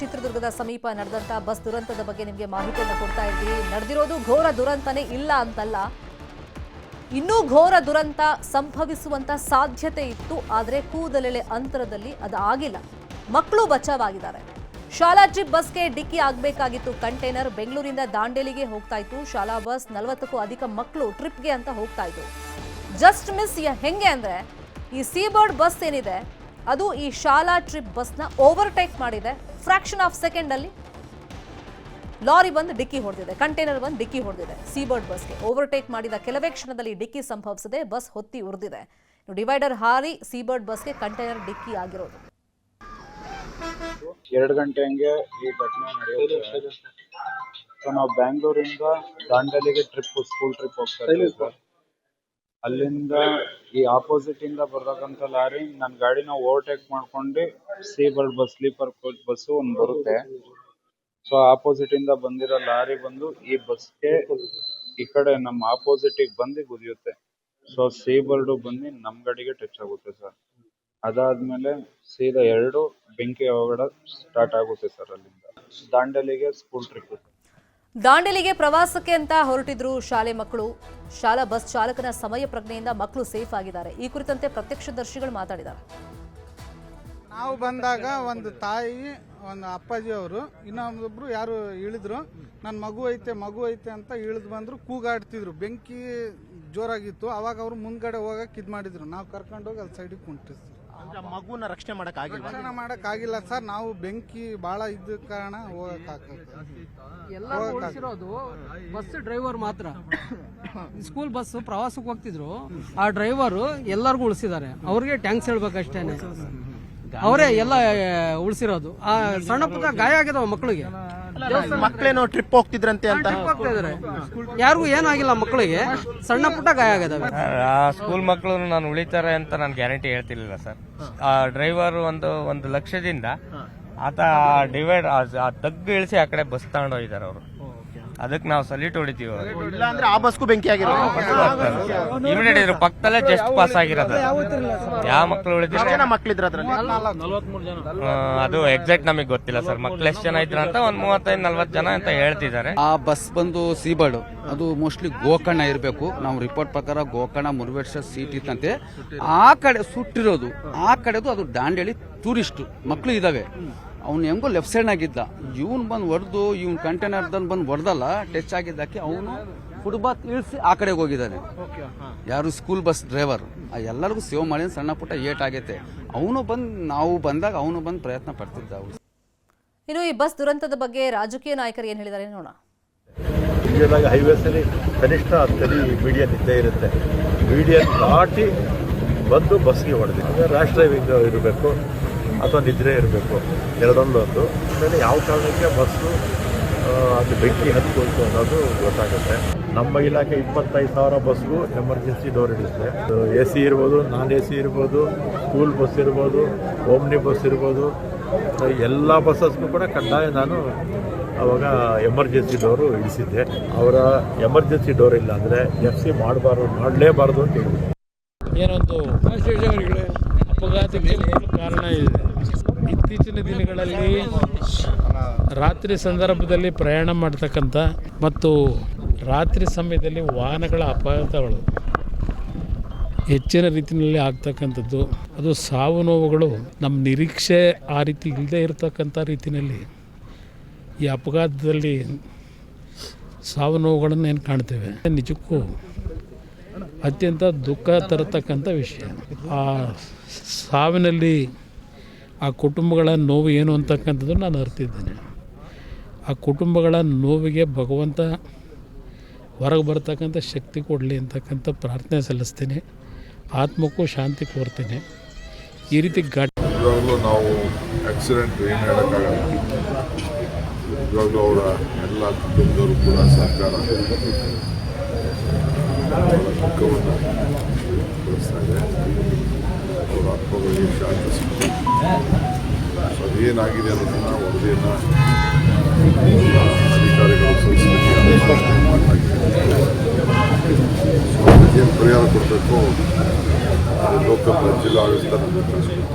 ಚಿತ್ರದುರ್ಗದ ಸಮೀಪ ನಡೆದಂತ ಬಸ್ ದುರಂತದ ಬಗ್ಗೆ ನಿಮಗೆ ಮಾಹಿತಿಯನ್ನು ಕೊಡ್ತಾ ಇದ್ವಿ ನಡೆದಿರೋದು ಘೋರ ದುರಂತನೇ ಇಲ್ಲ ಅಂತಲ್ಲ. ಇನ್ನೂ ಘೋರ ದುರಂತ ಸಂಭವಿಸುವಂತ ಸಾಧ್ಯತೆ ಇತ್ತು, ಆದರೆ ಕೂದಲೆಳೆ ಅಂತರದಲ್ಲಿ ಅದು ಆಗಿಲ್ಲ. ಮಕ್ಕಳು ಬಚಾವಾಗಿದ್ದಾರೆ. ಶಾಲಾ ಜಿಪ್ ಬಸ್ಗೆ ಡಿಕ್ಕಿ ಆಗಬೇಕಾಗಿತ್ತು. ಕಂಟೈನರ್ ಬೆಂಗಳೂರಿಂದ ದಾಂಡೇಲಿಗೆ ಹೋಗ್ತಾ ಇತ್ತು. ಶಾಲಾ ಬಸ್ ನಲವತ್ತಕ್ಕೂ ಅಧಿಕ ಮಕ್ಕಳು ಟ್ರಿಪ್ಗೆ ಅಂತ ಹೋಗ್ತಾ ಇತ್ತು ಜಸ್ಟ್ ಮಿಸ್ ಹೆಂಗೆ ಅಂದ್ರೆ, ಈ ಸೀಬರ್ಡ್ ಬಸ್ ಏನಿದೆ ಅದು ಈ ಶಾಲಾ ಟ್ರಿಪ್ ಬಸ್ನ ಓವರ್ಟೇಕ್ ಮಾಡಿದೆ. ಫ್ರಾಕ್ಷನ್ ಆಫ್ ಸೆಕೆಂಡ್ ಅಲ್ಲಿ ಲಾರಿ ಬಂದು ಡಿಕ್ಕಿ ಹೊಡೆದಿದೆ. ಕಂಟೈನರ್ ಬಂದು ಡಿಕ್ಕಿ ಹೊಡೆದಿದೆ. ಸೀಬರ್ಡ್ ಬಸ್ಗೆ ಓವರ್ಟೇಕ್ ಮಾಡಿದ ಕೆಲವೇ ಕ್ಷಣದಲ್ಲಿ ಡಿಕ್ಕಿ ಸಂಭವಿಸದೆ ಬಸ್ ಹೊತ್ತಿ ಉರಿದಿದೆ. ಡಿವೈಡರ್ ಹಾರಿ ಸೀಬರ್ಡ್ ಬಸ್ಗೆ ಕಂಟೈನರ್ ಡಿಕ್ಕಿ ಆಗಿರೋದು. ಎರಡು ಗಂಟೆ ಹಂಗೆ ಈ ಘಟನೆ ನಡೆಯೋದು ಸೊ ನಾವು ಬ್ಯಾಂಗ್ಳೂರಿಂದ ದಾಂಡಲಿಗೆ ಟ್ರಿಪ್ ಸ್ಕೂಲ್ ಟ್ರಿಪ್ ಹೋಗ್ತಾ ಇದ್ದೀವಿ. ಅಲ್ಲಿಂದ ಈ ಆಪೋಸಿಟ್ ಇಂದ ಬರ್ತಕ್ಕಂತ ಲಾರಿ ನನ್ನ ಗಾಡಿನ ಓವರ್ಟೇಕ್ ಮಾಡ್ಕೊಂಡಿ Seabird bus sleeper coach bus ಒಂದು ಬರುತ್ತೆ. ಸೊ ಆಪೋಸಿಟ್ ಇಂದ ಬಂದಿರೋ ಲಾರಿ ಬಂದು ಈ ಬಸ್ಗೆ ಈ ಕಡೆ ನಮ್ಮ ಗೆ ಬಂದು ಗುದಿಯುತ್ತೆ. ಸೊ ಸೀಬರ್ಡ್ ಬಂದು ನಮ್ ಗಾಡಿಗೆ ಟಚ್ ಆಗುತ್ತೆ ಸರ್ ಅದಾದ್ಮೇಲೆ ಸೀದಾ ಎರಡು ಬೆಂಕಿ ಅವಘಡ ಸ್ಟಾರ್ಟ್ ಆಗುತ್ತೆ ಸರ್ ಅಲ್ಲಿಂದ. ದಾಂಡೇಲಿಗೆ ಸ್ಕೂಲ್ ಟ್ರಿಪ್ ದಾಂಡೇಲಿಗೆ ಪ್ರವಾಸಕ್ಕೆ ಅಂತ ಹೊರಟಿದ್ರು ಶಾಲೆ ಮಕ್ಕಳು. ಶಾಲಾ ಬಸ್ ಚಾಲಕನ ಸಮಯ ಪ್ರಜ್ಞೆಯಿಂದ ಮಕ್ಕಳು ಸೇಫ್ ಆಗಿದ್ದಾರೆ. ಈ ಕುರಿತಂತೆ ಪ್ರತ್ಯಕ್ಷದರ್ಶಿಗಳು ಮಾತಾಡಿದ್ದಾರೆ. ನಾವು ಬಂದಾಗ ಒಂದು ತಾಯಿ, ಒಂದು ಅಪ್ಪಾಜಿ ಅವರು ಇನ್ನೊಬ್ಬರು ಯಾರು ಇಳಿದ್ರು ನನ್ನ ಮಗು ಐತೆ ಮಗು ಐತೆ ಅಂತ ಇಳಿದು ಬಂದ್ರು, ಕೂಗಾಡ್ತಿದ್ರು. ಬೆಂಕಿ ಜೋರಾಗಿತ್ತು. ಅವಾಗ ಅವರು ಮುಂದ್ಗಡೆ ಹೋಗಕ್ಕೆ ಇದು ಮಾಡಿದ್ರು. ನಾವು ಕರ್ಕೊಂಡೋಗಿ ಅಲ್ಲಿ ಸೈಡಿಗೆ ಕುಂಟಿಸ್ತೀವಿ ಅಂದ್ರೆ ಮಗುನ ರಕ್ಷಣೆ ಮಾಡಕ್ ಆಗಿಲ್ಲ ರಕ್ಷಣೆ ಮಾಡಕ್ ಆಗಿಲ್ಲ ಸರ್. ನಾವು ಬೆಂಕಿ ಬಹಳ ಇದ್ದ ಕಾರಣ ಎಲ್ಲ ಉಳಿಸಿರೋದು ಬಸ್ ಡ್ರೈವರ್ ಮಾತ್ರ. ಸ್ಕೂಲ್ ಬಸ್ ಪ್ರವಾಸಕ್ಕೆ ಹೋಗ್ತಿದ್ರು. ಆ ಡ್ರೈವರ್ ಎಲ್ಲರಿಗೂ ಉಳಿಸಿದ್ದಾರೆ. ಅವ್ರಿಗೆ ಟ್ಯಾಂಕ್ಸ್ ಹೇಳ್ಬೇಕಷ್ಟೇನೆ. ಅವರೇ ಎಲ್ಲ ಉಳಿಸಿರೋದು. ಆ ಸಣ್ಣ ಪುಟ್ಟ ಗಾಯ ಆಗಿದಾವ ಮಕ್ಕಳಿಗೆ. ಮಕ್ಕಳೇನೋ ಟ್ರಿಪ್ ಹೋಗ್ತಿದ್ರಂತೆ ಅಂತ? ಯಾರಿಗೂ ಏನಾಗಿಲ್ಲ ಮಕ್ಕಳಿಗೆ. ಸಣ್ಣ ಪುಟ್ಟ ಗಾಯ ಆಗಿದಾವೆ. ಆ ಸ್ಕೂಲ್ ಮಕ್ಕಳು ನಾನು ಉಳಿತಾರೆ ಅಂತ ನಾನು ಗ್ಯಾರಂಟಿ ಹೇಳ್ತಿರ್ಲಿಲ್ಲ ಸರ್. ಆ ಡ್ರೈವರ್ ಒಂದು ಒಂದು ಲಕ್ಷದಿಂದ ಆತ ಡಿವೈಡ್ ಆ ತಗ್ಗು ಇಳಿಸಿ ಆ ಕಡೆ ಬಸ್ ತಗೊಂಡೋಗಿದ್ದಾರೆ ಅವರು. ಅದಕ್ಕೆ ನಾವು ಸಲ್ಯೂಟ್ ಹೊಡಿತೀವಿ ಇಲ್ಲ ಅಂದ್ರೆ ಆ ಬಸ್ಗೂ ಬೆಂಕಿ ಆಗಿರೋದು. ಇಮಿಡಿಯೇಟ್ ಇದ್ರ ಪಕ್ಕದಲ್ಲೇ ಜಸ್ಟ್ ಪಾಸ್ ಆಗಿರೋದು. ಯಾವ ಮಕ್ಳಿದ್ರ ಅದ್ರಲ್ಲಿ? ಅದು ಎಕ್ಸಾಕ್ಟ್ ನಮಗೆ ಗೊತ್ತಿಲ್ಲ ಸರ್. ಮಕ್ಳು ಎಷ್ಟು ಜನ ಇದ್ರ ಅಂತ ಒಂದ್ ಮೂವತ್ತೈದು ನಲ್ವತ್ತು ಜನ ಅಂತ ಹೇಳ್ತಿದ್ದಾರೆ. ಆ ಬಸ್ ಬಂದು ಸೀಬರ್ಡ್ ಅದು ಮೋಸ್ಟ್ಲಿ ಗೋಕರ್ಣ ಇರಬೇಕು. ನಾವು ರಿಪೋರ್ಟ್ ಪ್ರಕಾರ ಗೋಕರ್ಣ ಮುರುಗೇಶ್ವರ ಸೀಟ್ ಇತ್ತಂತೆ. ಆ ಕಡೆ ಸುಟ್ಟಿರೋದು ಆ ಕಡೆದು ಅದು ದಾಂಡೇಳಿ ಟೂರಿಸ್ಟ್ ಮಕ್ಕಳು ಇದಾವೆ. ಅವ್ನು ಹೆಂಗೋ ಲೆಫ್ಟ್ ಸೈಡ್ ಆಗಿದ್ದ ಇವ್ನು ಬಂದು ಹೊಡೆದು ಇವ್ನ ದನ್ ಬಂದು ಹೊಡೆದಲ್ಲ ಟಚ್ ಆಗಿದ್ದಕ್ಕೆ ಅವನು ಫುಟ್ಬಾತ್ ಇಳಿಸಿ ಆ ಕಡೆಗೆ ಹೋಗಿದ್ದಾನೆ. ಯಾರು ಸ್ಕೂಲ್ ಬಸ್ ಡ್ರೈವರ್ ಎಲ್ಲರಿಗೂ ಸೇವ್ ಮಾಡಿ ಸಣ್ಣ ಪುಟ್ಟ ಏಟ್ ಆಗೈತೆ. ಅವನು ಬಂದು ನಾವು ಬಂದಾಗ ಅವನು ಬಂದು ಪ್ರಯತ್ನ ಪಡ್ತಿದ್ದ ಅವನು ಇನ್ನು ಈ ಬಸ್ ದುರಂತದ ಬಗ್ಗೆ ರಾಜಕೀಯ ನಾಯಕರು ಏನ್ ಹೇಳಿದ್ದಾರೆ ನೋಡೋಣ. ಇಂಡಿಯಾದಾಗ ಹೈವೇಸಲ್ಲಿ ಕನಿಷ್ಠ ಹತ್ತಡಿ ಮೀಡಿಯಾ ಇದ್ದೇ ಇರುತ್ತೆ. ಮೀಡಿಯಾ ದಾಟಿ ಬಂದು ಬಸ್ಗೆ ಹೊಡೆದಿದೆ ರಾಷ್ಟ್ರೀಯ ಇರಬೇಕು. ಅಥವಾ ನಿದ್ರೆ ಇರಬೇಕು. ಎರಡೊಂದೊಂದು ಆಮೇಲೆ ಯಾವ ಕಾರಣಕ್ಕೆ ಬಸ್ಸು ಆ, ಅದು ಬೆಂಕಿ ಹತ್ಕೊಳ್ತು ಅನ್ನೋದು ಗೊತ್ತಾಗುತ್ತೆ. ನಮ್ಮ ಇಲಾಖೆ ಇಪ್ಪತ್ತೈದು ಸಾವಿರ ಬಸ್ಗೂ ಎಮರ್ಜೆನ್ಸಿ ಡೋರ್ ಇಡುತ್ತೆ ಎ ಸಿ ಇರ್ಬೋದು ನಾನ್ ಎ ಸಿ ಇರ್ಬೋದು ಸ್ಕೂಲ್ ಬಸ್ ಇರ್ಬೋದು ಓಮ್ನಿ ಬಸ್ ಇರ್ಬೋದು. ಎಲ್ಲ ಬಸ್ಸಸ್ಗೂ ಕೂಡ ಕಡ್ಡಾಯ ನಾನು ಅವಾಗ ಎಮರ್ಜೆನ್ಸಿ ಡೋರು ಇಳಿಸಿದ್ದೆ ಅವರ ಎಮರ್ಜೆನ್ಸಿ ಡೋರ್ ಇಲ್ಲ ಅಂದರೆ ಎಫ್ ಸಿ ಮಾಡಬಾರ್ದು ಮಾಡಲೇಬಾರ್ದು ಅಂತ ಹೇಳಿದ್ರು ಏನೊಂದು ಅಪಘಾತಕ್ಕೆ ಕಾರಣ ಇದೆ. ಇತ್ತೀಚಿನ ದಿನಗಳಲ್ಲಿ ರಾತ್ರಿ ಸಂದರ್ಭದಲ್ಲಿ ಪ್ರಯಾಣ ಮಾಡ್ತಕ್ಕಂಥ ಮತ್ತು ರಾತ್ರಿ ಸಮಯದಲ್ಲಿ ವಾಹನಗಳ ಅಪಘಾತಗಳು ಹೆಚ್ಚಿನ ರೀತಿಯಲ್ಲಿ ಆಗ್ತಕ್ಕಂಥದ್ದು. ಅದು ಸಾವು ನೋವುಗಳು ನಮ್ಮ ನಿರೀಕ್ಷೆ ಆ ರೀತಿ ಇಲ್ಲದೆ ಇರತಕ್ಕಂಥ ರೀತಿಯಲ್ಲಿ ಈ ಅಪಘಾತದಲ್ಲಿ ಸಾವು ನೋವುಗಳನ್ನು ಏನು ಕಾಣ್ತೇವೆ? ನಿಜಕ್ಕೂ ಅತ್ಯಂತ ದುಃಖ ತರತಕ್ಕಂಥ ವಿಷಯ. ಆ ಸಾವಿನಲ್ಲಿ ಆ ಕುಟುಂಬಗಳ ನೋವು ಏನು ಅಂತಕ್ಕಂಥದ್ದು ನಾನು ಅರ್ತಿದ್ದೇನೆ. ಆ ಕುಟುಂಬಗಳ ನೋವಿಗೆ ಭಗವಂತ ಹೊರಗೆ ಬರ್ತಕ್ಕಂಥ ಶಕ್ತಿ ಕೊಡಲಿ ಅಂತಕ್ಕಂಥ ಪ್ರಾರ್ಥನೆ ಸಲ್ಲಿಸ್ತೇನೆ. ಆತ್ಮಕ್ಕೂ ಶಾಂತಿ ಕೋರ್ತೇನೆ. ಈ ರೀತಿ ಘಟ ನಾವು ಆಕ್ಸಿಡೆಂಟ್ ಏನು ಹೇಳೋಕ್ಕಾಗಲ್ಲ. ಇವಾಗಲೂ ಅವರ ಎಲ್ಲ ಕುಟುಂಬದವರು ಕೂಡ ಸರ್ಕಾರ ಸೊ ಅನ್ನೋದನ್ನು ವರದಿಯನ್ನು ಅಧಿಕಾರಿಗಳು ಏನು ಪರಿಹಾರ ಕೊಡಬೇಕು. ಲೋಕಲ್ ನಮಗೆ ತಿಳಿಸ್ಬೇಕು